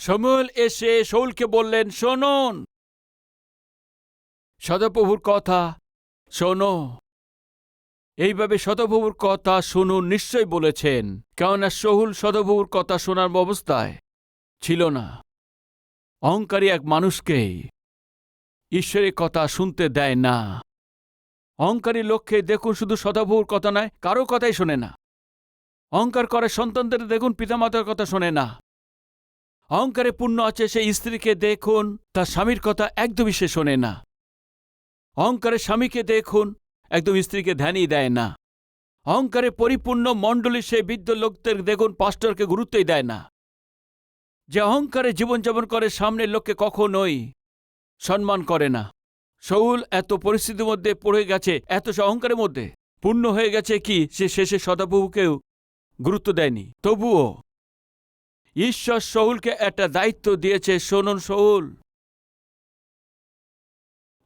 সমুয়েল এসে শৌলকে বললেন, শুনুন। সদাপ্রভুর কথা শোনো। এইভাবে সদপ্রভুর কথা শুনুন নিশ্চয় বলেছেন, কেননা শহুল সদপ্রভুর কথা শোনার অবস্থায় ছিল না। অহংকারী এক মানুষকে ঈশ্বরের কথা শুনতে দেয় না। অহংকারী লক্ষ্যে দেখুন শুধু সদাপ্রভুর কথা নয়, কারও কথাই শোনে না। অহংকার করে সন্তানদের দেখুন পিতামাতার কথা শোনে না। অহংকারে পূর্ণ আছে সেই স্ত্রীকে দেখুন, তার স্বামীর কথা একদমই সে শোনে না। অহংকারে স্বামীকে দেখুন, একদম স্ত্রীকে ধ্যানই দেয় না। অহংকারে পরিপূর্ণ মণ্ডলী সে বৃদ্ধ লোকদের দেখুন, পাস্টরকে গুরুত্বই দেয় না। যে অহংকারে জীবনযাপন করে সামনের লোককে কখনোই সম্মান করে না। শৌল এত পরিস্থিতির মধ্যে পড়ে গেছে, এত সে অহংকারের মধ্যে পূর্ণ হয়ে গেছে কি, সে শেষে সদাপ্রভুকেও গুরুত্ব দেয়নি। তবুও ঈশ্বর শহুলকে একটা দায়িত্ব দিয়েছে, শোনুন শহুল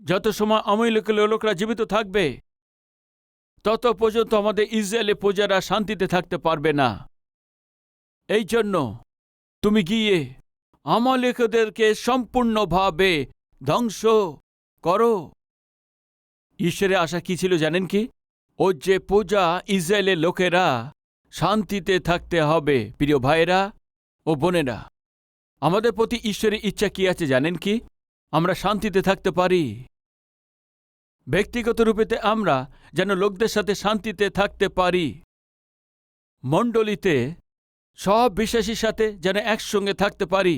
যত সময় অমূল্যকে লোকরা জীবিত থাকবে, তত পর্যন্ত আমাদের ইসরায়েলের প্রজারা শান্তিতে থাকতে পারবে না। এই জন্য তুমি গিয়ে আমালেকদেরকে সম্পূর্ণভাবে ধ্বংস করো। ঈশ্বরের আশা কি ছিল জানেন কি? ও যে পূজা ইসরায়েলের লোকেরা শান্তিতে থাকতে হবে। প্রিয় ভাইয়েরা ও বোনেরা, আমাদের প্রতি ঈশ্বরের ইচ্ছা কি আছে জানেন কি? আমরা শান্তিতে থাকতে পারি। ব্যক্তিগত রূপেতে আমরা যেন লোকদের সাথে শান্তিতে থাকতে পারি। মণ্ডলীতে সব বিশ্বাসীর সাথে যেন একসঙ্গে থাকতে পারি।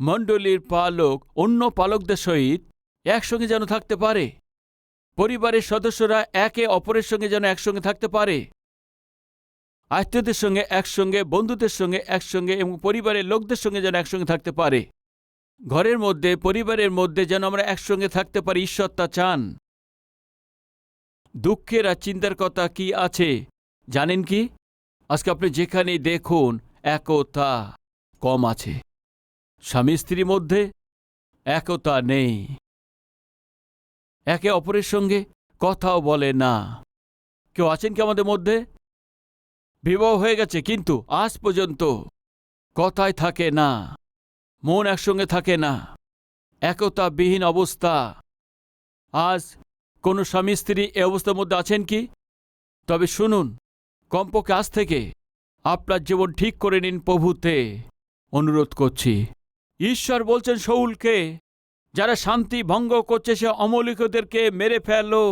মণ্ডলীর পালক অন্য পালকদের সহিত একসঙ্গে যেন থাকতে পারে। পরিবারের সদস্যরা একে অপরের সঙ্গে যেন একসঙ্গে থাকতে পারে। আত্মীয়দের সঙ্গে একসঙ্গে, বন্ধুদের সঙ্গে একসঙ্গে এবং পরিবারের লোকদের সঙ্গে যেন একসঙ্গে থাকতে পারে। ঘরের মধ্যে, পরিবারের মধ্যে যেন আমরা একসঙ্গে থাকতে পারি, ঈশ্বর তা চান। দুঃখের আর চিন্তার কথা কি আছে? জানেন কি? আজকে আপনি যেখানেই দেখুন, একতা কম আছে। স্বামী স্ত্রীর মধ্যে একতা নেই। একে অপরের সঙ্গে কথাও বলে না। কেউ আছেন কি আমাদের মধ্যে? বিবাহ হয়ে গেছে, কিন্তু আজ পর্যন্ত কথায় থাকে না, মন একসঙ্গে থাকে না, একতাবিহীন অবস্থা। আজ কোনো স্বামী স্ত্রী এ অবস্থার মধ্যে আছেন কি? তবে শুনুন, কমপক্ষে আজ থেকে আপনার জীবন ঠিক করে নিন প্রভুতে। অনুরোধ করছি, ঈশ্বর বলছেন শৌলকে যারা শান্তি ভঙ্গ করছে সে অমৌলিকদেরকে মেরে ফেলো।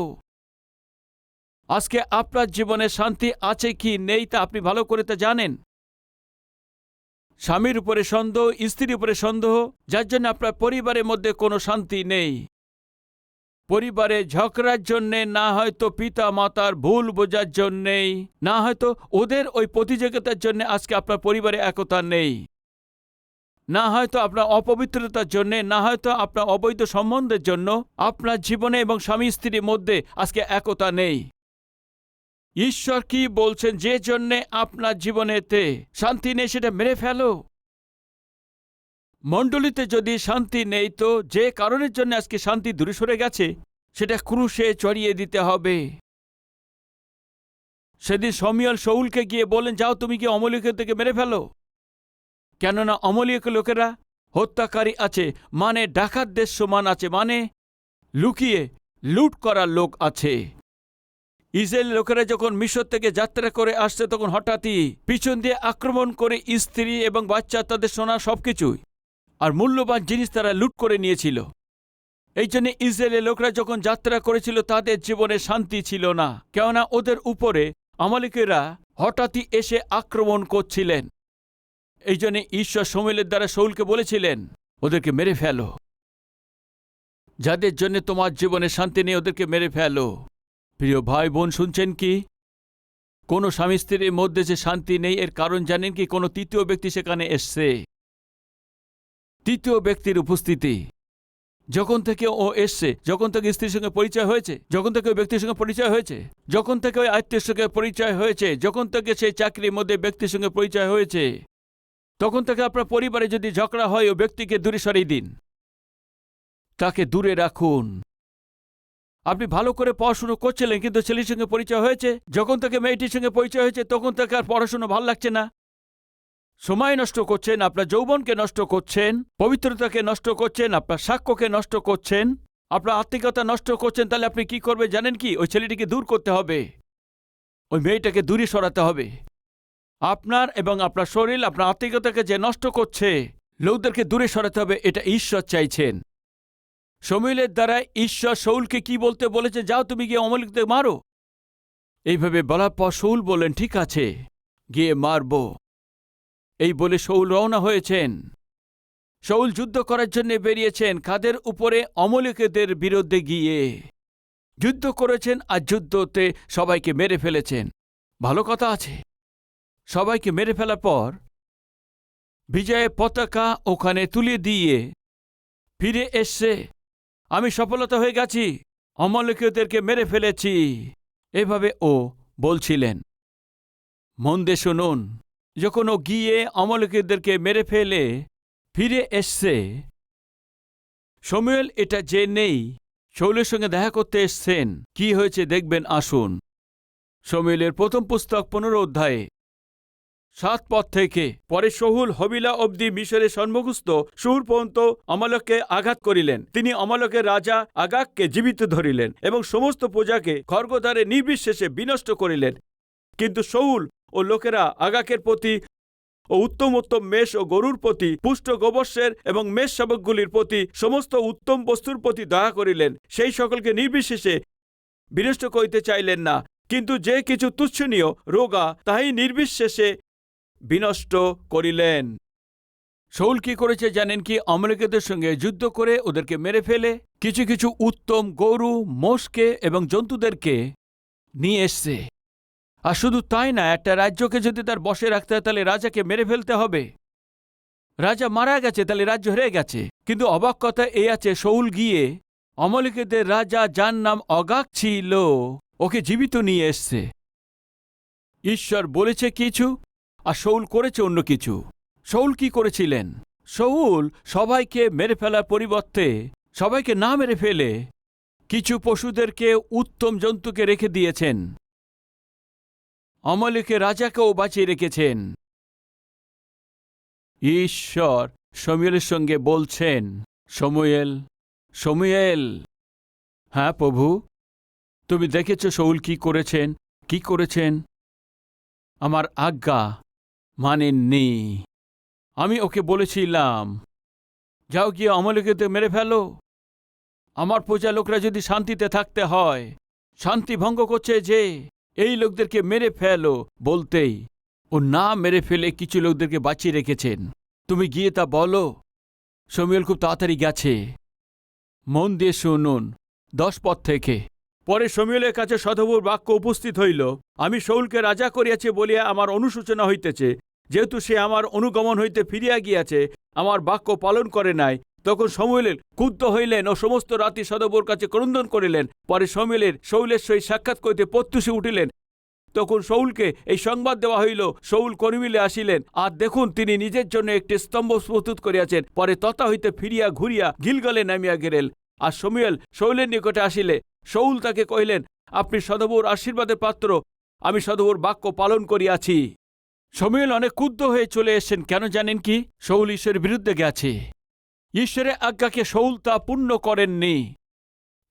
আজকে আপনার জীবনে শান্তি আছে কি নেই তা আপনি ভালো করে তা জানেন। স্বামীর উপরে সন্দেহ, স্ত্রীর উপরে সন্দেহ, যার জন্য আপনার পরিবারের মধ্যে কোনো শান্তি নেই। পরিবারে ঝগড়ার জন্যে, না হয়তো পিতা মাতার ভুল বোঝার জন্যেই না হয়তো ওদের ওই প্রতিযোগিতার জন্য আজকে আপনার পরিবারে একতা নেই। না হয়তো আপনার অপবিত্রতার জন্যে, না হয়তো আপনার অবৈধ সম্বন্ধের জন্য আপনার জীবনে এবং স্বামী স্ত্রীর মধ্যে আজকে একতা নেই। ঈশ্বর কি বলছেন যে জন্যে আপনার জীবনেতে শান্তি নেই সেটা মেরে ফেলো? মণ্ডলীতে যদি শান্তি নেই তো যে কারণের জন্য আজকে শান্তি দূরে সরে গেছে, সেটা ক্রুশে চড়িয়ে দিতে হবে। সেদিন সমিয়াল শৌলকে গিয়ে বলেন যাও তুমি কি অমলিকের থেকে মেরে ফেলো। কেননা অমলিক লোকেরা হত্যাকারী আছে মানে ডাকাতদের সমান আছে মানে লুকিয়ে লুট করার লোক আছে। ইসরায়েল লোকেরা যখন মিশর থেকে যাত্রা করে আসছে, তখন হঠাৎই পিছন দিয়ে আক্রমণ করে স্ত্রী এবং বাচ্চা, তাদের সোনা সবকিছুই আর মূল্যবান জিনিস তারা লুট করে নিয়েছিল। এই জন্য ইসরায়েলের লোকরা যখন যাত্রা করেছিল, তাদের জীবনে শান্তি ছিল না। কেননা ওদের উপরে আমালিকেরা হঠাৎই এসে আক্রমণ করছিলেন। এই জন্য ঈশ্বর সমিলের দ্বারা শৌলকে বলেছিলেন, ওদেরকে মেরে ফেলো। যাদের জন্য তোমার জীবনে শান্তি নেই, ওদেরকে মেরে ফেলো। প্রিয় ভাই বোন শুনছেন কি? কোনো স্বামী স্ত্রীর মধ্যে যে শান্তি নেই, এর কারণ জানেন কি? কোনো তৃতীয় ব্যক্তি সেখানে এসছে। তৃতীয় ব্যক্তির উপস্থিতি। যখন থেকে ও এসছে, যখন থেকে স্ত্রীর সঙ্গে পরিচয় হয়েছে, যখন থেকে ওই ব্যক্তির সঙ্গে পরিচয় হয়েছে, যখন থেকে ওই আত্মীয় সঙ্গে পরিচয় হয়েছে, যখন থেকে সেই চাকরির মধ্যে ব্যক্তির সঙ্গে পরিচয় হয়েছে, তখন থেকে আপনার পরিবারে যদি ঝগড়া হয়, ও ব্যক্তিকে দূরে সরিয়ে দিন। তাকে দূরে রাখুন। আপনি ভালো করে পড়াশুনো করছিলেন, কিন্তু ছেলের সঙ্গে পরিচয় হয়েছে? যখন থেকে মেয়েটির সঙ্গে পরিচয় হয়েছে, তখন থেকে আর পড়াশুনো ভালো লাগছে না। সময় নষ্ট করছেন, আপনার যৌবনকে নষ্ট করছেন, পবিত্রতাকে নষ্ট করছেন, আপনার সাক্ষ্যকে নষ্ট করছেন, আপনার আত্মিকতা নষ্ট করছেন, তাহলে আপনি কি করবে জানেন কি? ওই ছেলেটিকে দূর করতে হবে। ওই মেয়েটাকে দূরে সরাতে হবে। আপনার এবং আপনার শরীর, আপনার আত্মিকতাকে যে নষ্ট করছে, লোকদেরকে দূরে সরাতে হবে, এটা ঈশ্বর চাইছেন। সমীলের দ্বারা ঈশ্বর শৌলকে কি বলতে বলেছে? যাও তুমি গিয়ে অমলিকদের মারো। এইভাবে বলার পর শৌল বললেন, ঠিক আছে, গিয়ে মারব। এই বলে শৌল রওনা হয়েছেন। শৌল যুদ্ধ করার জন্য বেরিয়েছেন। কাদের উপরে? অমলিকদের বিরুদ্ধে গিয়ে। যুদ্ধ করেছেন আর যুদ্ধতে সবাইকে মেরে ফেলেছেন। ভালো কথা আছে। সবাইকে মেরে ফেলার পর বিজয়ের পতাকা ওখানে তুলে দিয়ে ফিরে এসছে। আমি সফলতা হয়ে গেছি। অমলিকদেরকে মেরে ফেলেছি। এভাবে ও বলছিলেন। মন দিয়ে শুনুন, যখন ও গিয়ে অমলিকদেরকে মেরে ফেলে, ফিরে এসছে। সমুয়েল এটা যে নেই শৌলের সঙ্গে দেখা করতে এসছেন। কি হয়েছে দেখবেন, আসুন। সমুয়েলের প্রথম পুস্তক পনেরো অধ্যায়ে। সাত পথ থেকে। পরে শহুল হবিলা অবধি মিশরের সম্মুখস্থ সুর পর্যন্ত অমালককে আঘাত করিলেন। তিনি অমালকের রাজা আগাককে জীবিত ধরিলেন এবং সমস্ত প্রজাকে খর্গদ্বারে নির্বিশেষে বিনষ্ট করিলেন। কিন্তু শৌল ও লোকেরা আগাকের প্রতি ও উত্তম উত্তম মেষ ও গরুর প্রতি, পুষ্ট গোবর্ষের এবং মেষ শাবকগুলির প্রতি সমস্ত উত্তম বস্তুর প্রতি দয়া করিলেন। সেই সকলকে নির্বিশেষে বিনষ্ট করিতে চাইলেন না। কিন্তু যে কিছু তুচ্ছনীয় রোগা, তাহাই নির্বিশেষে বিনষ্ট করিলেন। শৌল কি করেছে জানেন কি? অমলিকদের সঙ্গে যুদ্ধ করে ওদেরকে মেরে ফেলে কিছু কিছু উত্তম গরু, মোষকে এবং জন্তুদেরকে নিয়ে এসছে। আর শুধু তাই না, একটা রাজ্যকে যদি তার বসে রাখতে হয়, তাহলে রাজাকে মেরে ফেলতে হবে। রাজা মারা গেছে, তাহলে রাজ্য হেরে গেছে। কিন্তু অবাক কথা এই আছে শৌল গিয়ে অমলিকদের রাজা, যার নাম অগাক ছিল, ওকে জীবিত নিয়ে এসছে। ঈশ্বর বলেছে কিছু আর শৌল করেছে অন্য কিছু। শৌল কি করেছিলেন? শৌল সবাইকে মেরে ফেলার পরিবর্তে সবাইকে না মেরে ফেলে কিছু পশুদেরকে উত্তম জন্তুকে রেখে দিয়েছেন। অমলিকে রাজাকেও বাঁচিয়ে রেখেছেন। ঈশ্বর সময়েলের সঙ্গে বলছেন সময়েল সময়েল হ্যাঁ প্রভু, তুমি দেখেছ শৌল কি করেছেন কি করেছেন? আমার আজ্ঞা মানেননি। আমি ওকে বলেছিলাম, যাও গিয়ে অমলিকেতে মেরে ফেলো। আমার প্রজা লোকরা যদি শান্তিতে থাকতে হয়, শান্তি ভঙ্গ করছে যে, এই লোকদেরকে মেরে ফেলো বলতেই ও না মেরে ফেলে কিছু লোকদেরকে বাঁচিয়ে রেখেছেন। তুমি গিয়ে তা বলো। সমীল খুব তাড়াতাড়ি গেছে। মন দিয়ে শুনুন, দশ পথ থেকে। পরে সমীলের কাছে সধবুর বাক্য উপস্থিত হইল, আমি শৌলকে রাজা করিয়াছি বলিয়া আমার অনুসূচনা হইতেছে। যেহেতু সে আমার অনুগমন হইতে ফিরিয়া গিয়াছে, আমার বাক্য পালন করে নাই, তখন সমুয়েলের ক্ষুব্ধ হইলেন ও সমস্ত রাতি সদবর কাছে ক্রন্দন করিলেন। পরে সমীলের শৌলের সহিত সাক্ষাৎ করিতে প্রত্যুষে উঠিলেন। তখন শৌলকে এই সংবাদ দেওয়া হইল, শৌল কর্মিলে আসিলেন। আর দেখুন, তিনি নিজের জন্য একটি স্তম্ভ প্রস্তুত করিয়াছেন। পরে তথা হইতে ফিরিয়া ঘুরিয়া গিলগলে নামিয়া গেলেন। আর সমীয়েল শৌলের নিকটে আসিলে। শৌল তাকে কহিলেন, আপনি সদবর আশীর্বাদের পাত্র, আমি সদবর বাক্য পালন করিয়াছি। সমীল অনেক ক্ষুব্ধ হয়ে চলে এসেছেন, কেন জানেন কি? শৌল ঈশ্বরের বিরুদ্ধে গেছে। ঈশ্বরের আজ্ঞাকে শৌল তা পূর্ণ করেননি।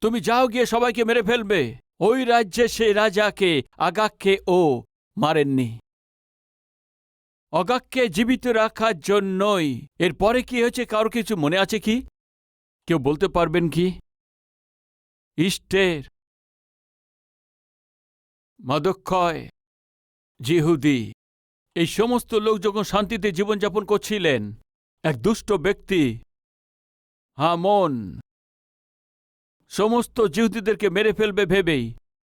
তুমি যাও গিয়ে সবাইকে মেরে ফেলবে। ওই রাজ্যে সে রাজাকে, আগাককে ও মারেননি। অগাককে জীবিত রাখার জন্যই। এরপরে কি হয়েছে? কারও কিছু মনে আছে কি? কেউ বলতে পারবেন কি? ইষ্টের মদক্ষয় জিহুদি। এই সমস্ত লোক যখন শান্তিতে জীবনযাপন করছিলেন, এক দুষ্ট ব্যক্তি হামন, সমস্ত জিহুদিদেরকে মেরে ফেলবে ভেবেই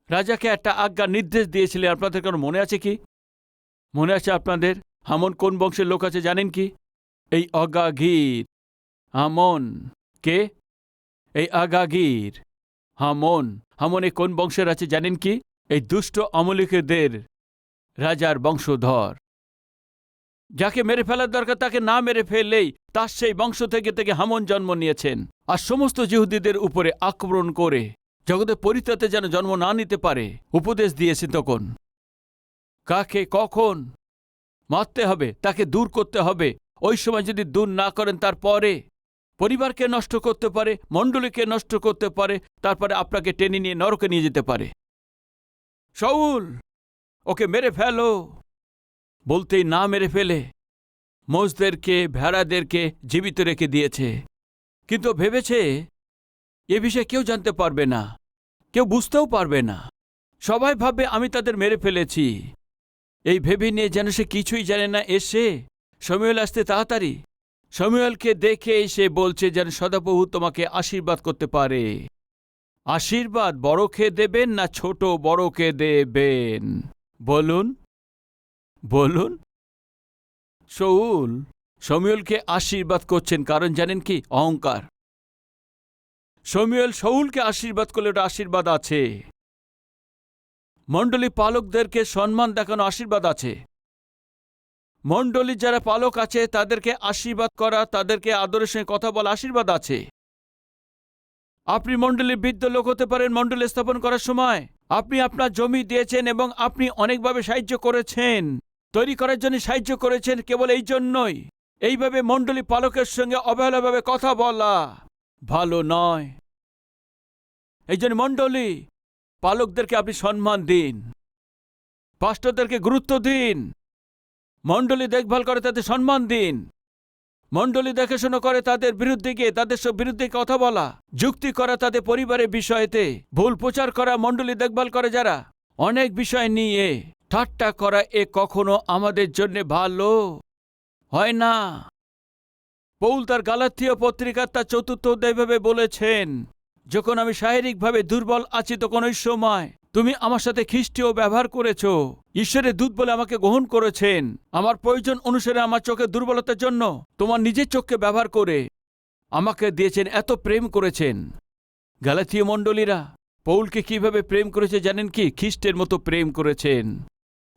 রাজাকে একটা আজ্ঞা নির্দেশ দিয়েছিলেন। আপনাদের কারণ মনে আছে কি? মনে আছে আপনাদের? হামন কোন বংশের লোক আছে জানেন কি? এই অগাগির। হামন কে? এই আগাগির হামন। হামন এই কোন বংশের আছে জানেন কি? এই দুষ্ট অমলিকদের রাজার বংশধর। যাকে মেরে ফেলার দরকার, তাকে না মেরে ফেললেই তার সেই বংশ থেকে থেকে হামন জন্ম নিয়েছেন। আর সমস্ত জিহুদিদের উপরে আক্রমণ করে জগতে পরিত্রাতে যেন জন্ম না নিতে পারে, উপদেশ দিয়েছে তখন। কাকে কখন মারতে হবে, তাকে দূর করতে হবে, ওই সময় যদি দূর না করেন তারপরে পরিবারকে নষ্ট করতে পারে, মণ্ডলীকে নষ্ট করতে পারে, তারপরে আপনাকে টেনে নিয়ে নরকে নিয়ে যেতে পারে। শাউল ওকে মেরে ফেলো। বলতেই না মেরে ফেলে। মোষদেরকে ভেড়াদেরকে জীবিত রেখে দিয়েছে। কিন্তু ভেবেছে, এ বিষয়ে কেউ জানতে পারবে না। কেউ বুঝতেও পারবে না। সবাই ভাবে আমি তাদের মেরে ফেলেছি। এই ভেবে নিয়ে যেন সে কিছুই জানে না। এসে সমীয়ল আসতে তাড়াতাড়ি। সমীয়লকে দেখে সে বলছে যেন সদাপ্রভু তোমাকে আশীর্বাদ করতে পারে। আশীর্বাদ বড়কে দেবেন না ছোট বড়কে দেবেন। বলুন বলুন। শৌল সমীয়লকে আশীর্বাদ করছেন কারণ জানেন কি? অহংকার। সমীয়ল শৌলকে আশীর্বাদ করলে ওটা আশীর্বাদ আছে। মণ্ডলী পালকদেরকে সম্মান দেখানো আশীর্বাদ আছে। মণ্ডলী যারা পালক আছে, তাদেরকে আশীর্বাদ করা, তাদেরকে আদরের সঙ্গে কথা বলা আশীর্বাদ আছে। আপনি মণ্ডলীর বৃদ্ধ লোক হতে পারেন মণ্ডলী স্থাপন করার সময়। আপনি আপনার জমি দিয়েছেন এবং আপনি অনেকভাবে সাহায্য করেছেন। তৈরি করার জন্য সাহায্য করেছেন কেবল এই জন্যই। এইভাবে মণ্ডলী পালকের সঙ্গে অবহেলাভাবে কথা বলা ভালো নয়। এই জন্য মণ্ডলী পালকদেরকে আপনি সম্মান দিন। পাস্টরদেরকে গুরুত্ব দিন। মণ্ডলী দেখভাল করে তাদের সম্মান দিন। মণ্ডলী দেখাশোনা করে তাদের বিরুদ্ধে গিয়ে তাদের সব বিরুদ্ধে কথা বলা। যুক্তি করা তাদের পরিবারের বিষয়েতে। ভুল প্রচার করা মণ্ডলী দেখভাল করে যারা। অনেক বিষয় নিয়ে ঠাট্টা করা এ কখনো আমাদের জন্য ভালো হয় না। পৌল তার গালাথীয় পত্রিকার তার চতুর্থ অধ্যায়ভাবে বলেছেন, যখন আমি শারীরিকভাবে দুর্বল আছি তখন ওই সময় তুমি আমার সাথে খ্রিস্টীয় ব্যবহার করেছ। ঈশ্বরের দূত বলে আমাকে গ্রহণ করেছেন। আমার প্রয়োজন অনুসারে আমার চোখের দুর্বলতার জন্য তোমার নিজের চোখকে ব্যবহার করে আমাকে দিয়েছেন, এত প্রেম করেছেন। গালাথীয় মণ্ডলীরা, পৌলকে কীভাবে প্রেম করেছে জানেন কি? খ্রিস্টের মতো প্রেম করেছেন।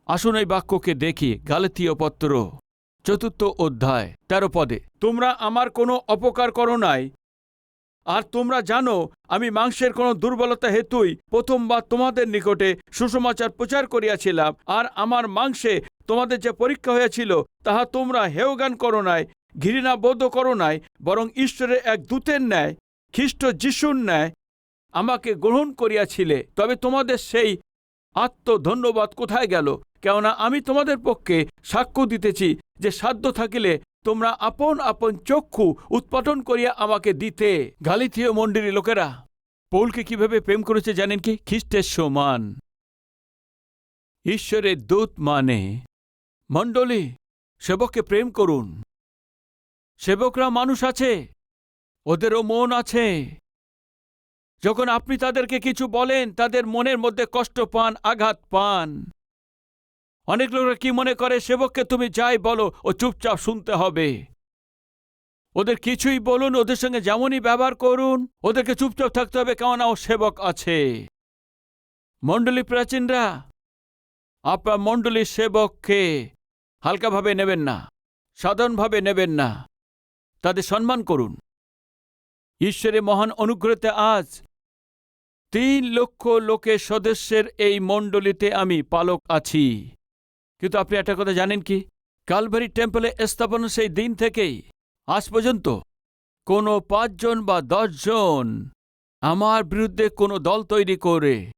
আসুন এই বাক্যকে দেখি, গালাথীয় পত্র, চতুর্থ অধ্যায়, তেরো পদে। তোমরা আমার কোনো অপকার করো নাই আর তোমরা জানো, আমি মাংসের কোনো দুর্বলতা হেতুই প্রথমবার তোমাদের নিকটে সুসমাচার প্রচার করিয়াছিলাম, আর আমার মাংসে তোমাদের যে পরীক্ষা হয়েছিল, তাহা তোমরা হেয়গান করো নাই ঘৃণা বোধ করো নাই, বরং ঈশ্বরের এক দূতের ন্যায়, খ্রিস্ট যিশুর ন্যায় আমাকে গ্রহণ করিয়াছিলে। তবে তোমাদের সেই আত্মধন্যবাদ কোথায় গেল? কেননা আমি তোমাদের পক্ষে সাক্ষ্য দিতেছি যে সাধ্য থাকিলে তোমরা আপন আপন চক্ষু উৎপাটন করিয়া আমাকে দিতে। গালিথীয় মন্দিরী লোকেরা, পৌলকে কীভাবে প্রেম করেছে জানেন কি? খ্রিস্টের সমান। ঈশ্বরের দূত মানে মণ্ডলী, সেবককে প্রেম করুন। সেবকরা মানুষ আছে, ওদেরও মন আছে। যখন আপনি তাদেরকে কিছু বলেন, তাদের মনের মধ্যে কষ্ট পান, আঘাত পান। অনেক লোকরা কি মনে করে, সেবককে তুমি যাই বলো ও চুপচাপ শুনতে হবে। ওদের কিছুই বলুন, ওদের সঙ্গে যেমনই ব্যবহার করুন, ওদেরকে চুপচাপ থাকতে হবে কেননা ও সেবক আছে। মণ্ডলী প্রাচীনরা, আপনার মণ্ডলীর সেবককে হালকাভাবে নেবেন না, সাধারণভাবে নেবেন না, তাদের সম্মান করুন। ঈশ্বরের মহান অনুগ্রহতে আজ তিন লক্ষ লোকের সদস্যের এই মণ্ডলীতে আমি পালক আছি। কিন্তু আপনি একটা কথা জানেন কি? কালভারি টেম্পলে স্থাপন সেই দিন থেকেই, আজ পর্যন্ত, কোনো পাঁচজন বা দশজন আমার বিরুদ্ধে কোনো দল তৈরি করে,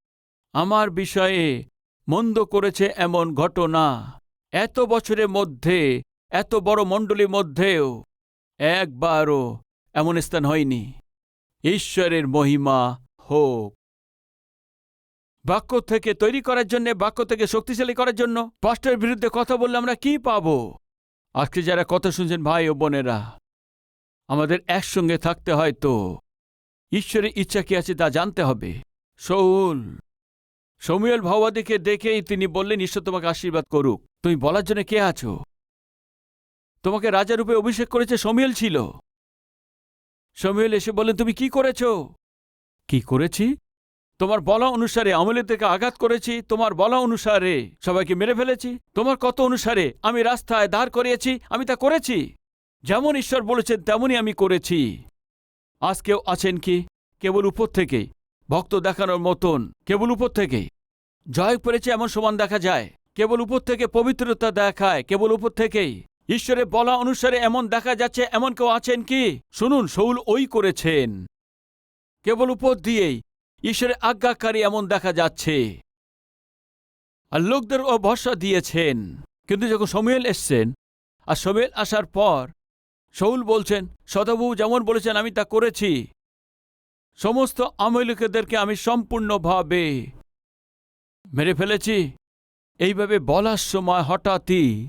আমার বিষয়ে মন্দ করেছে এমন ঘটনা। এত বছরের মধ্যে, এত বড় মণ্ডলীর মধ্যেও একবারও এমন স্থান হয়নি। ঈশ্বরের মহিমা হোক। বাক্য থেকে তৈরি করার জন্য, বাক্য থেকে শক্তিশালী করার জন্য পাস্টের বিরুদ্ধে কথা বললে আমরা কি পাব? আজকে যারা কথা শুনছেন, ভাই ও বোনেরা, আমাদের একসঙ্গে থাকতে হয় তো ঈশ্বরের ইচ্ছা কি আছে তা জানতে হবে। শৌল সমীয়ল ভাওয়াদিকে দেখেই তিনি বললেন, ঈশ্বর তোমাকে আশীর্বাদ করুক। তুমি বলার জন্য কে আছো? তোমাকে রাজারূপে অভিষেক করেছে সমীয়ল ছিল। সমীয়ল এসে বললেন, তুমি কি করেছ? কি করেছি? তোমার বলা অনুসারে আমলেদেরকে আঘাত করেছি, তোমার বলা অনুসারে সবাইকে মেরে ফেলেছি, তোমার কত অনুসারে আমি রাস্তায় দাঁড় করিয়েছি, আমি তা করেছি? যেমন ঈশ্বর বলেছেন তেমনই আমি করেছি। আজ কেউ আছেন কি? কেবল উপর থেকেই ভক্ত দেখানোর মতন। কেবল উপর থেকেই জয় পেরেছে এমন সমান দেখা যায়। কেবল উপর থেকে পবিত্রতা দেখায়, কেবল উপর থেকেই। ঈশ্বরের বলা অনুসারে এমন দেখা যাচ্ছে, এমন কেউ আছেন কি? শুনুন শৌল ওই করেছেন। কেবল উপর দিয়েই। ঈশ্বরের আজ্ঞাকারী এমন দেখা যাচ্ছে। আর লোকদের ও ভরসা দিয়েছেন। কিন্তু যখন সময়েল এসছেন, আর সময়েল আসার পর শৌল বলছেন, সদাবু, যেমন বলেছেন, আমি তা করেছি। সমস্ত আমলিকেদেরকে আমি সম্পূর্ণভাবে মেরে ফেলেছি। এইভাবে বলার সময় হঠাৎই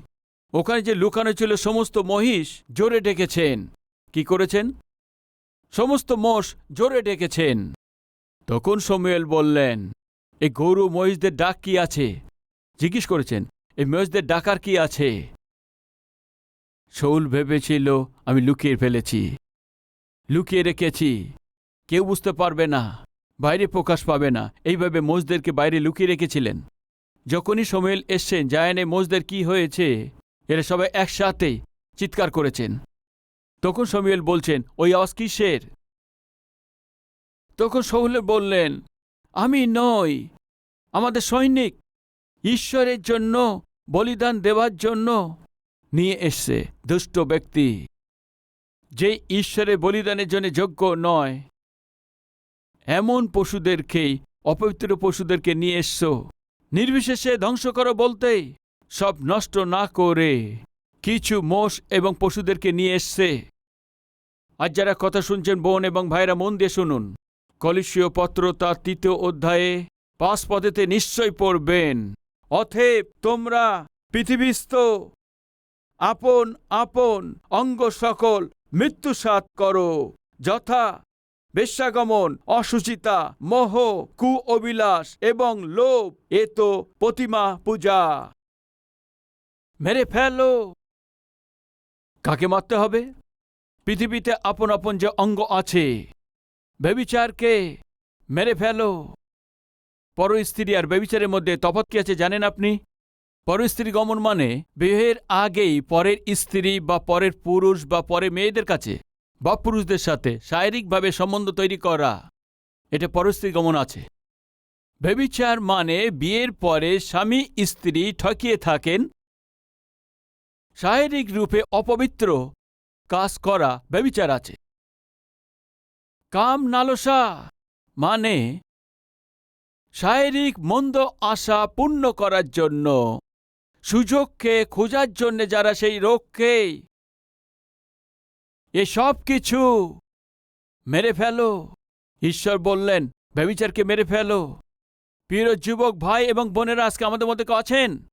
ওখানে যে লুকানো ছিল সমস্ত মহিষ জোরে ডেকেছেন। কি করেছেন? সমস্ত মোষ জোরে ডেকেছেন। তখন সময়েল বললেন এই গরু মহিষদের ডাক কি আছে? জিজ্ঞেস করেছেন এই মহিষদের ডাকার কি আছে? শৌল ভেবেছিল, আমি লুকিয়ে ফেলেছি, লুকিয়ে রেখেছি, কেউ বুঝতে পারবে না, বাইরে প্রকাশ পাবে না, এইভাবে মোজদেরকে বাইরে লুকিয়ে রেখেছিলেন। যখনই সময়েল এসছেন, জায়ানে মোজদের কি হয়েছে, এরা সবাই একসাথে চিৎকার করেছেন। তখন সময়েল বলছেন, ওই আওয়াজ কিসের? তখন সৌলে বললেন, আমি নই। আমাদের সৈনিক ঈশ্বরের জন্য, বলিদান দেওয়ার জন্য নিয়ে এসছে, দুষ্ট ব্যক্তি। যে ঈশ্বরের বলিদানের জন্য যোগ্য নয়, এমন পশুদেরকেই অপবিত্র পশুদেরকে নিয়ে এসছো। নির্বিশেষে ধ্বংস করো বলতেই সব নষ্ট না করে কিছু মোষ এবং পশুদেরকে নিয়ে এসছে। আর যারা কথা শুনছেন, বোন এবং ভাইরা মন দিয়ে শুনুন। কলিসীয় পত্র তার তৃতীয় অধ্যায়ে পাঁচ পদেতে নিশ্চয় পড়বেন। অথেব তোমরা পৃথিবীস্থ, আপন আপন, অঙ্গ সকল মৃত্যুসাত করো, যথা বেশ্যাগমন অসুচিতা মোহ, কু অবিলাস এবং লোভ, এ তো প্রতিমা পূজা। মেরে ফেলো। কাকে মারতে হবে? পৃথিবীতে আপন আপন যে অঙ্গ আছে বেবিচারকে মেরে ফেলো। পর স্ত্রী আর বেবিচারের মধ্যে তফাৎ কি আছে জানেন আপনি? পর স্ত্রী গমন মানে বিয়ের আগেই পরের স্ত্রী বা পরের পুরুষ বা পরের মেয়েদের কাছে বা পুরুষদের সাথে শারীরিকভাবে সম্বন্ধ তৈরি করা। এটা পরস্ত্রী গমন আছে। বেবিচার মানে বিয়ের পরে স্বামী স্ত্রী ঠকিয়ে থাকেন, শারীরিক রূপে অপবিত্র কাজ করা বেবিচার আছে। কাম নালসা। মানে শারীরিক মন্দ আশা পূর্ণ করার জন্য, সুযোগকে খোঁজার জন্য যারা সেই রোগকে এসব কিছু মেরে ফেলো। ঈশ্বর বললেন ব্যবিচারকে মেরে ফেলো। প্রিয় যুবক ভাই এবং বোনেরা, আজকে আমাদের মধ্যে আছেন?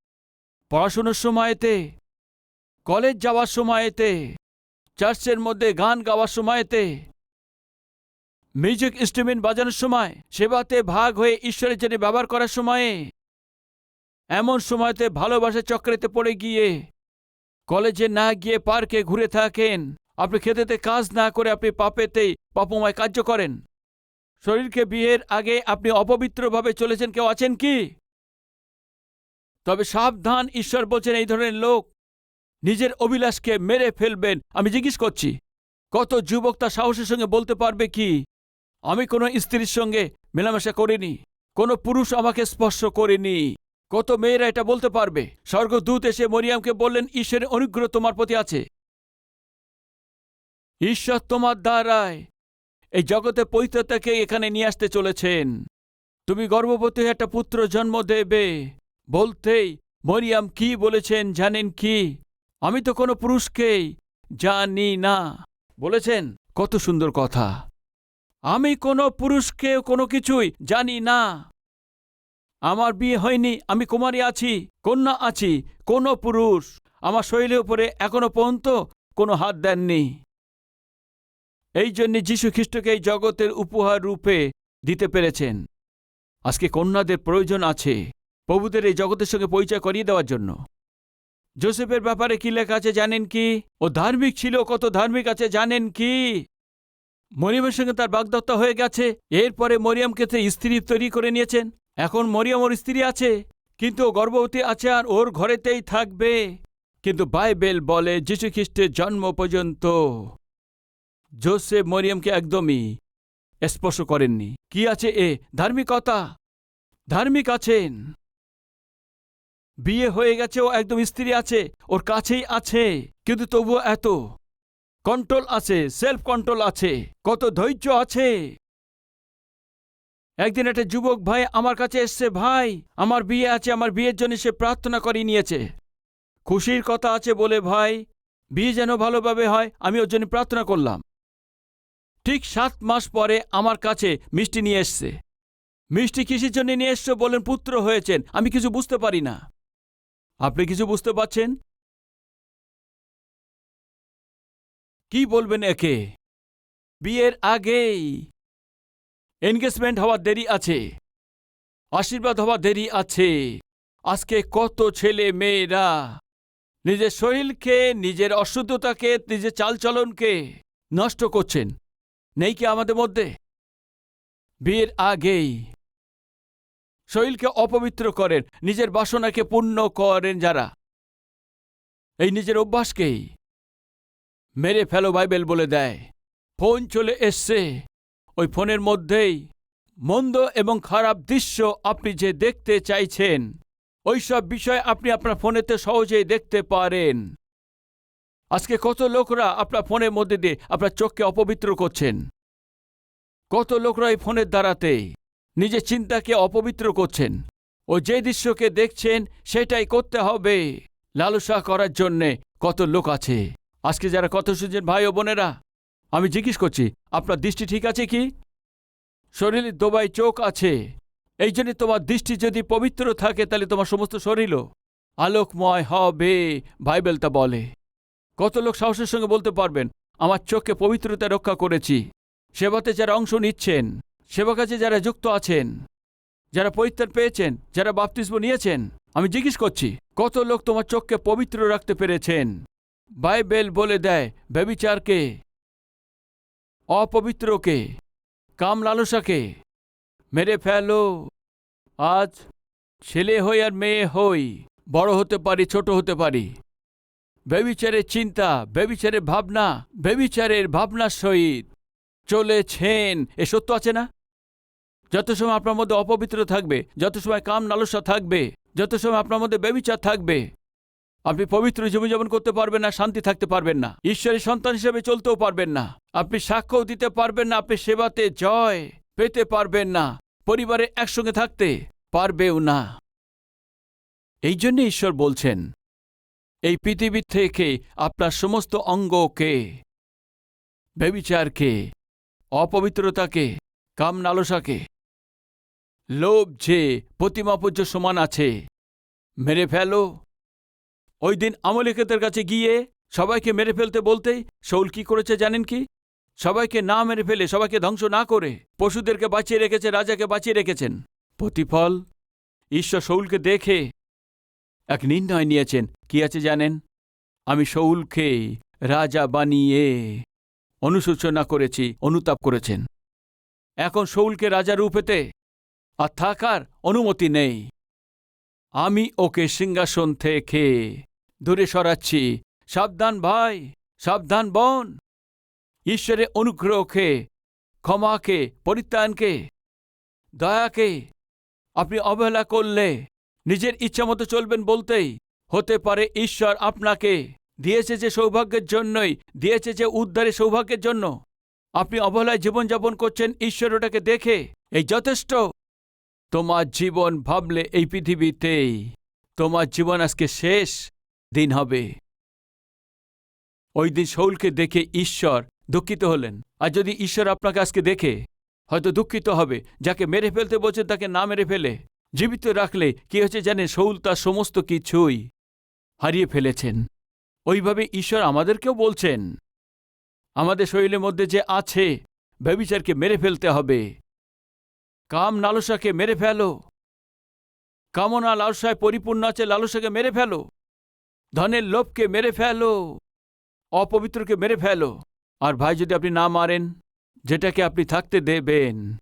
পড়াশুনোর সময়তে, কলেজ যাওয়ার সময়তে, চার্চের মধ্যে গান গাওয়ার সময়তে মিউজিক ইনস্ট্রুমেন্ট বাজানোর সময়, সেবাতে ভাগ হয়ে ঈশ্বরের জন্য ব্যবহার করার সময়ে, এমন সময়তে ভালোবাসা চক্রেতে পড়ে গিয়ে, কলেজে না গিয়ে পার্কে ঘুরে থাকেন। আপনি খেতেতে কাজ না করে আপনি পাপেতেই পাপময় কার্য করেন। শরীরকে বিয়ের আগে আপনি অপবিত্রভাবে চলেছেন, কেউ আছেন কি? তবে সাবধান, ঈশ্বর বলছেন, এই ধরনের লোক নিজের অভিলাষকে মেরে ফেলবেন। আমি জিজ্ঞেস করছি, কত যুবক তার সাহসের সঙ্গে বলতে পারবে কি? আমি কোনো স্ত্রীর সঙ্গে মেলামেশা করিনি। কোনো পুরুষ আমাকে স্পর্শ করেনি। কত মেয়েরা এটা বলতে পারবে? স্বর্গদূত এসে মরিয়ামকে বললেন, ঈশ্বরের অনুগ্রহ তোমার প্রতি আছে। ঈশ্বর তোমার দ্বারায় এই জগতে পৈত্রতাকে এখানে নিয়ে আসতে চলেছেন। তুমি গর্ভবতী একটা পুত্র জন্ম দেবে। বলতেই মরিয়াম কি বলেছেন জানেন কি? আমি তো কোনো পুরুষকেই জানি না। বলেছেন, কত সুন্দর কথা। আমি কোনো পুরুষকে কোনো কিছুই জানি না। আমার বিয়ে হয়নি, আমি কুমারী আছি, কন্যা আছি, কোনো পুরুষ। আমার শরীরের উপরে এখনও পর্যন্ত কোনো হাত দেননি। এই জন্যে যীশু খ্রিস্টকে এই জগতের উপহার রূপে দিতে পেরেছেন। আজকে কন্যাদের প্রয়োজন আছে, প্রভুদের এই জগতের সঙ্গে পরিচয় করিয়ে দেওয়ার জন্য। জোসেফের ব্যাপারে কি লেখা আছে জানেন কি? ও ধার্মিক ছিল, কত ধার্মিক আছে জানেন কি? মরিয়মের সঙ্গে তার বাগদত্তা হয়ে গেছে। এরপরে মরিয়মকে সে স্ত্রী তৈরি করে নিয়েছেন। এখন মরিয়ম ওর স্ত্রী আছে, কিন্তু ও গর্ভবতী আছে আর ওর ঘরেতেই থাকবে। কিন্তু বাইবেল বলে যীশু খ্রিস্টের জন্ম পর্যন্ত জোসেফ মরিয়মকে একদমই স্পর্শ করেননি। কি আছে এ? ধার্মিকতা? ধার্মিক আছেন। বিয়ে হয়ে গেছে, ও একদম স্ত্রী আছে, ওর কাছেই আছে, কিন্তু তবুও এত কন্ট্রোল আছে, সেলফ কন্ট্রোল আছে। কত ধৈর্য আছে। একদিন একটা যুবক ভাই আমার কাছে এসছে, ভাই, আমার বিয়ে আছে, আমার বিয়ের জন্য সে প্রার্থনা করে নিয়েছে। খুশির কথা আছে বলে, ভাই, বিয়ে যেন ভালোভাবে হয়, আমি ওর জন্য প্রার্থনা করলাম। ঠিক সাত মাস পরে আমার কাছে মিষ্টি নিয়ে এসছে। মিষ্টি কিসের জন্য নিয়ে এসছো বলেন, পুত্র হয়েছেন। আমি কিছু বুঝতে পারি না। আপনি কিছু বুঝতে পারছেন? কি বলবেন একে? বিয়ের আগেই। এনগেজমেন্ট হওয়ার দেরি আছে। আশীর্বাদ হওয়ার দেরি আছে। আজকে কত ছেলে মেয়েরা। নিজের শরীরকে, নিজের অশুদ্ধতাকে, নিজের চালচলনকে নষ্ট করছেন। নেই কি আমাদের মধ্যে? বিয়ের আগেই। শরীরকে অপবিত্র করেন, নিজের বাসনাকে পূর্ণ করেন যারা। এই নিজের অভ্যাসকেই। মেরে ফেলো বাইবেল বলে দেয়। ফোন চলে এসছে। ওই ফোনের মধ্যেই মন্দ এবং খারাপ দৃশ্য আপনি যে দেখতে চাইছেন, ওইসব বিষয় আপনি আপনার ফোনেতে সহজেই দেখতে পারেন। আজকে কত লোকরা আপনার ফোনের মধ্যে দিয়ে আপনার চোখকে অপবিত্র করছেন। কত লোকরা এই ফোনের দ্বারাতে নিজের চিন্তাকে অপবিত্র করছেন। ও যে দৃশ্যকে দেখছেন, সেটাই করতে হবে। লালসা করার জন্যে কত লোক আছে। আজকে যারা কত সুজন ভাই ও বোনেরা, আমি জিজ্ঞেস করছি, আপনার দৃষ্টি ঠিক আছে কি? শরীরে দোবাই চোখ আছে। এই জন্য তোমার দৃষ্টি যদি পবিত্র থাকে, তাহলে তোমার সমস্ত শরীরও আলোকময় হবে বাইবেল তা বলে। কত লোক সাহসের সঙ্গে বলতে পারবেন, আমার চোখকে পবিত্রতা রক্ষা করেছি। সেবাতে যারা অংশ নিচ্ছেন, সেবা কাজে যারা যুক্ত আছেন, যারা পরিত্রাণ পেয়েছেন, যারা বাপতিস্ম নিয়েছেন, আমি জিজ্ঞেস করছি, কত লোক তোমার চোখকে পবিত্র রাখতে পেরেছেন? বাইবেল বলে দেয় ব্যবিচারকে অপবিত্রকে কাম লালসাকে মেরে ফেলো। আজ ছেলে হই আর মেয়ে হই, বড় হতে পারি, ছোট হতে পারি। ব্যবিচারের চিন্তা ব্যবিচারের ভাবনা ব্যবিচারের ভাবনার সহিত চলেছেন। এ সত্য আছে না? যত সময় আপনার মধ্যে অপবিত্র থাকবে, যত সময় কাম লালসা থাকবে, যত সময় আপনার মধ্যে ব্যবিচার থাকবে আপনি পবিত্র জীবনযাপন করতে পারবেন না, শান্তি থাকতে পারবেন না। ঈশ্বরের সন্তান হিসেবে চলতেও পারবেন না। আপনি সাক্ষ্যও দিতে পারবেন না, আপনি সেবাতে জয় পেতে পারবেন না। পরিবারে একসঙ্গে থাকতে পারবেও না। এই জন্য ঈশ্বর বলছেন, এই পৃথিবী থেকে আপনার সমস্ত অঙ্গকে ব্যবিচারকে অপবিত্রতাকে? কাম নালসাকে লোভ যে প্রতিমা পূজ্য সমান আছে, মেরে ফেলো ওই দিন আমলিকেতের কাছে গিয়ে সবাইকে মেরে ফেলতে বলতেই শৌল কি করেছে জানেন কি? সবাইকে না মেরে ফেলে, সবাইকে ধ্বংস না করে পশুদেরকে বাঁচিয়ে রেখেছে, রাজাকে বাঁচিয়ে রেখেছেন। প্রতিফল, ঈশ্বর শৌলকে দেখে এক নির্ণয় নিয়েছেন। কি আছে জানেন? আমি শৌলকে রাজা বানিয়ে অনুশোচনা করেছি, অনুতাপ করেছেন। এখন শৌলকে রাজা রূপেতে আর থাকার অনুমতি নেই। আমি ওকে সিংহাসন থেকে দূরে সরাচ্ছি। সাবধান ভাই, সাবধান বোন। ঈশ্বরের অনুগ্রহকে ক্ষমাকে পরিত্রাণকে দয়াকে আপনি অবহেলা করলে, নিজের ইচ্ছামতো চলবেন বলতেই হতে পারে ঈশ্বর আপনাকে দিয়েছে যে সৌভাগ্যের জন্যই, দিয়েছে যে উদ্ধারের সৌভাগ্যের জন্য। আপনি অবহেলায় জীবনযাপন করছেন, ঈশ্বর ওটাকে দেখে, এই যথেষ্ট। তোমার জীবন ভাবলে এই পৃথিবীতেই, তোমার জীবন আজকে শেষ। দিন হবে। ওই দিন শৌলকে দেখে ঈশ্বর দুঃখিত হলেন। আর যদি ঈশ্বর আপনাকে আজকে দেখে, হয়তো দুঃখিত হবে। যাকে মেরে ফেলতে বলছেন তাকে না মেরে ফেলে। জীবিত রাখলে কি হচ্ছে জানে শৌল তার সমস্ত কিছুই হারিয়ে ফেলেছেন। ওইভাবে ঈশ্বর আমাদেরকেও বলছেন, আমাদের শরীরের মধ্যে যে আছে ব্যবিচারকে মেরে ফেলতে হবে। কাম লালসাকে মেরে ফেলো। কামনা লালসায় পরিপূর্ণ আছে, লালসাকে মেরে ফেলো। ধনের লোভকে মেরে ফেলো, অপবিত্রকে মেরে ফেলো। আর ভাই, যদি আপনি না মারেন, যেটাকে আপনি থাকতে দেবেন,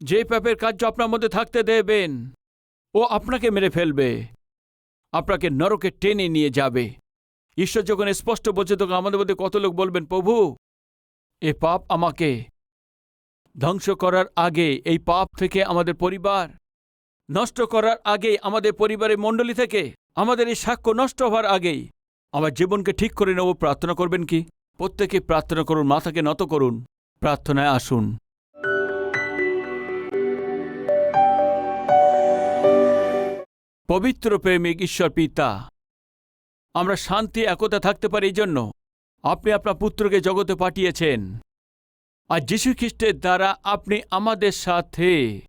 যে পাপের কার্য আপনার মধ্যে থাকতে দেবেন, ও আপনাকে মেরে ফেলবে, আপনাকে নরকে টেনে নিয়ে যাবে। ঈশ্বর যখন স্পষ্ট বলছে, তখন আমাদের মধ্যে কত লোক বলবেন, প্রভু, এ পাপ আমাকে ধ্বংস করার আগে, এই পাপ থেকে আমাদের পরিবার নষ্ট করার আগে আমাদের পরিবারের মণ্ডলী থেকে আমাদের এই সাক্ষ্য নষ্ট হওয়ার আগেই আমার জীবনকে ঠিক করে নেব, প্রার্থনা করবেন কি? প্রত্যেকে প্রার্থনা করুন, মাথাকে নত করুন, প্রার্থনায় আসুন। পবিত্র প্রেমিক ঈশ্বর পিতা, আমরা শান্তি, একতা থাকতে পারি, এই জন্য আপনি আপনার পুত্রকে জগতে পাঠিয়েছেন। আর যীশু খ্রিস্টের দ্বারা আপনি আমাদের সাথে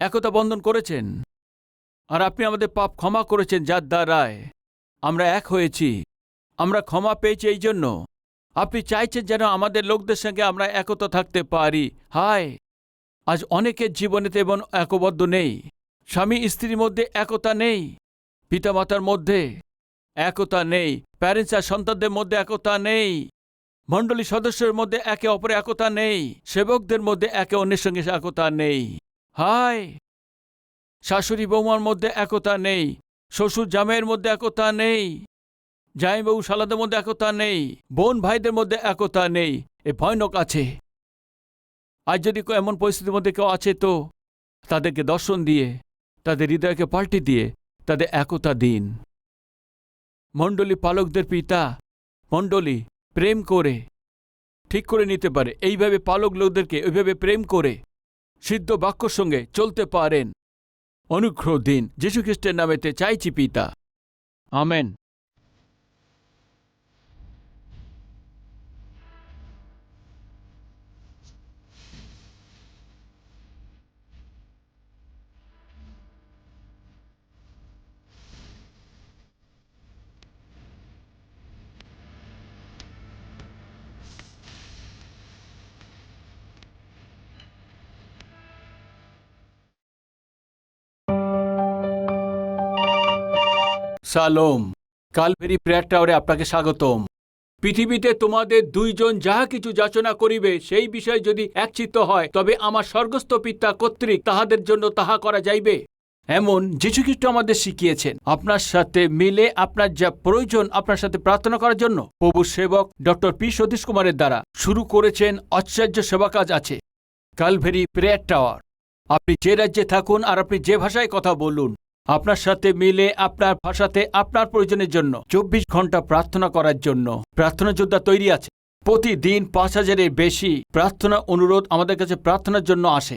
একতা বন্ধন করেছেন। আর আপনি আমাদের পাপ ক্ষমা করেছেন যার দ্বারায় আমরা এক হয়েছি। আমরা ক্ষমা পেয়েছি এই জন্য। আপনি চাইছেন যেন আমাদের লোকদের সঙ্গে আমরা একতা থাকতে পারি। হায়! আজ অনেকের জীবনেতে এবং একবদ্ধ নেই। স্বামী স্ত্রীর মধ্যে একতা নেই। পিতামাতার মধ্যে একতা নেই। প্যারেন্টস আর সন্তানদের মধ্যে একতা নেই। মণ্ডলী সদস্যের মধ্যে একে অপরে একতা নেই। সেবকদের মধ্যে একে অন্যের সঙ্গে একতা নেই। হায়! শাশুড়ি বৌমার মধ্যে একতা নেই, শ্বশুর জামাইয়ের মধ্যে একতা নেই, জামাইবাবু সালাদের মধ্যে একতা নেই, বোন ভাইদের মধ্যে একতা নেই, এ ভয়ানক আছে। আজ যদি কেউ এমন পরিস্থিতির মধ্যে কেউ আছে তো তাদেরকে দর্শন দিয়ে, তাদের হৃদয়কে পাল্টে দিয়ে তাদের একতা দিন। মণ্ডলী পালকদের পিতা, মণ্ডলী প্রেম করে, ঠিক করে নিতে পারে। এইভাবে পালক লোকদেরকে ওইভাবে প্রেম করে, সিদ্ধ বাক্যর সঙ্গে চলতে পারেন। অনুগ্রহ দিন যীশুখ্রিস্টের নামেতে চাইছি পিতা। আমেন। সালোম। কালভেরি প্রেয়ার টাওয়ারে আপনাকে স্বাগতম। পৃথিবীতে তোমাদের দুইজন যাহা কিছু যাচনা করিবে, সেই বিষয়ে যদি একচিত্ত হয়, তবে আমার স্বর্গস্থ পিতা কর্তৃক তাহাদের জন্য তাহা করা যাইবে। এমন যীশুখ্রিস্ট আমাদের শিখিয়েছেন, আপনার সাথে মিলে আপনার যা প্রয়োজন আপনার সাথে প্রার্থনা করার জন্য। প্রভু সেবক ডক্টর পি সতীশ কুমারের দ্বারা শুরু করেছেন আশ্চর্য সেবা কাজ আছে। Calvary prayer tower. আপনি যে রাজ্যে থাকুন আর আপনি যে ভাষায় কথা বলুন আপনার সাথে মিলে, আপনার ভাষাতে, আপনার প্রয়োজনের জন্য। চব্বিশ ঘণ্টা প্রার্থনা করার জন্য। প্রার্থনা যোদ্ধা তৈরি আছে। প্রতিদিন পাঁচ হাজারের বেশি প্রার্থনা অনুরোধ আমাদের কাছে প্রার্থনার জন্য আসে।